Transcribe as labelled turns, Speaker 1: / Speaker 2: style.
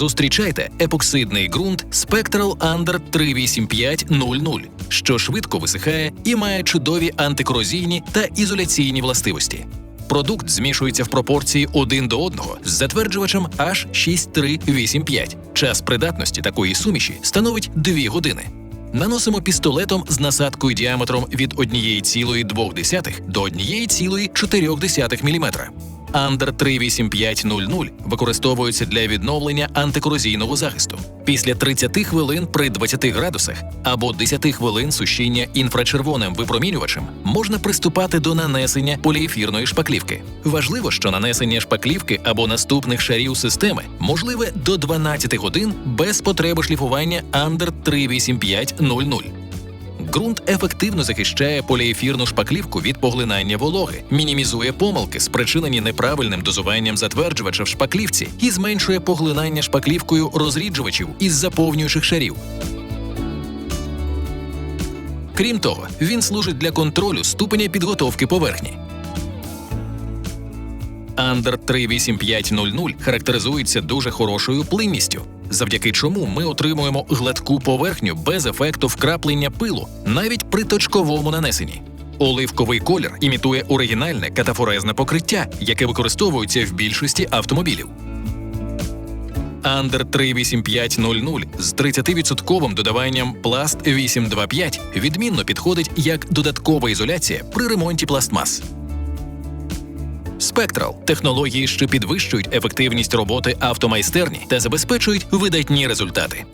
Speaker 1: Зустрічайте епоксидний ґрунт Spectral Under 38500, що швидко висихає і має чудові антикорозійні та ізоляційні властивості. Продукт змішується в пропорції 1 до 1 з затверджувачем H6385. Час придатності такої суміші становить 2 години. Наносимо пістолетом з насадкою діаметром від 1,2 до 1,4 мм. Андер 38500 використовується для відновлення антикорозійного захисту. Після 30 хвилин при 20 градусах або 10 хвилин сушіння інфрачервоним випромінювачем можна приступати до нанесення поліефірної шпаклівки. Важливо, що нанесення шпаклівки або наступних шарів системи можливе до 12 годин без потреби шліфування Андер 38500. Ґрунт ефективно захищає поліефірну шпаклівку від поглинання вологи, мінімізує помилки, спричинені неправильним дозуванням затверджувача в шпаклівці, і зменшує поглинання шпаклівкою розріджувачів із заповнюючих шарів. Крім того, він служить для контролю ступеня підготовки поверхні. Андер 38500 характеризується дуже хорошою плинністю, завдяки чому ми отримуємо гладку поверхню без ефекту вкраплення пилу навіть при точковому нанесенні. Оливковий колір імітує оригінальне катафорезне покриття, яке використовується в більшості автомобілів. Андер 38500 з 30% додаванням Пласт 825 відмінно підходить як додаткова ізоляція при ремонті пластмас. Спектрал технології, що підвищують ефективність роботи автомайстерні та забезпечують видатні результати.